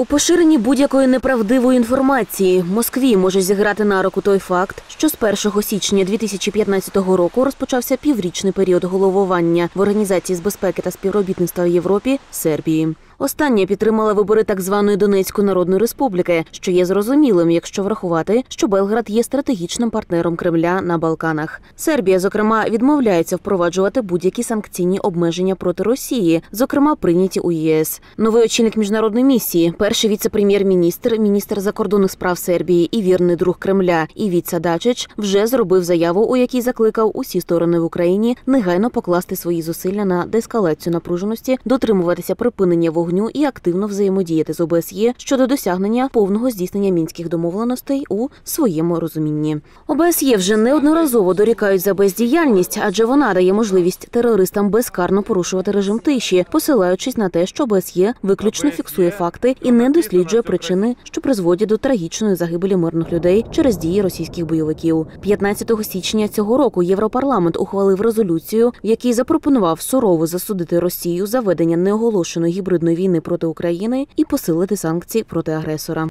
У поширенні будь-якої неправдивої інформації Москві може зіграти на руку той факт, що з 1 січня 2015 року розпочався піврічний період головування в Організації з безпеки та співробітництва в Європі Сербії. Остання підтримала вибори так званої Донецької Народної Республіки, що є зрозумілим, якщо врахувати, що Белград є стратегічним партнером Кремля на Балканах. Сербія, зокрема, відмовляється впроваджувати будь-які санкційні обмеження проти Росії, зокрема прийняті у ЄС. Новий очільник міжнародної місії, перший віце-прем'єр-міністр, міністр закордонних справ Сербії і вірний друг Кремля Івіца Дачич вже зробив заяву, у якій закликав усі сторони в Україні негайно покласти свої зусилля на деескалацію напруженості, дотримуватися припинення вогню і активно взаємодіяти з ОБСЄ щодо досягнення повного здійснення мінських домовленостей у своєму розумінні. ОБСЄ вже неодноразово дорікають за бездіяльність, адже вона дає можливість терористам безкарно порушувати режим тиші, посилаючись на те, що ОБСЄ виключно фіксує факти і не досліджує причини, що призводять до трагічної загибелі мирних людей через дії російських бойовиків. 15 січня цього року Європарламент ухвалив резолюцію, в якій запропонував сурово засудити Росію за ведення неоголошеної гібридної війни проти України і посилити санкції проти агресора.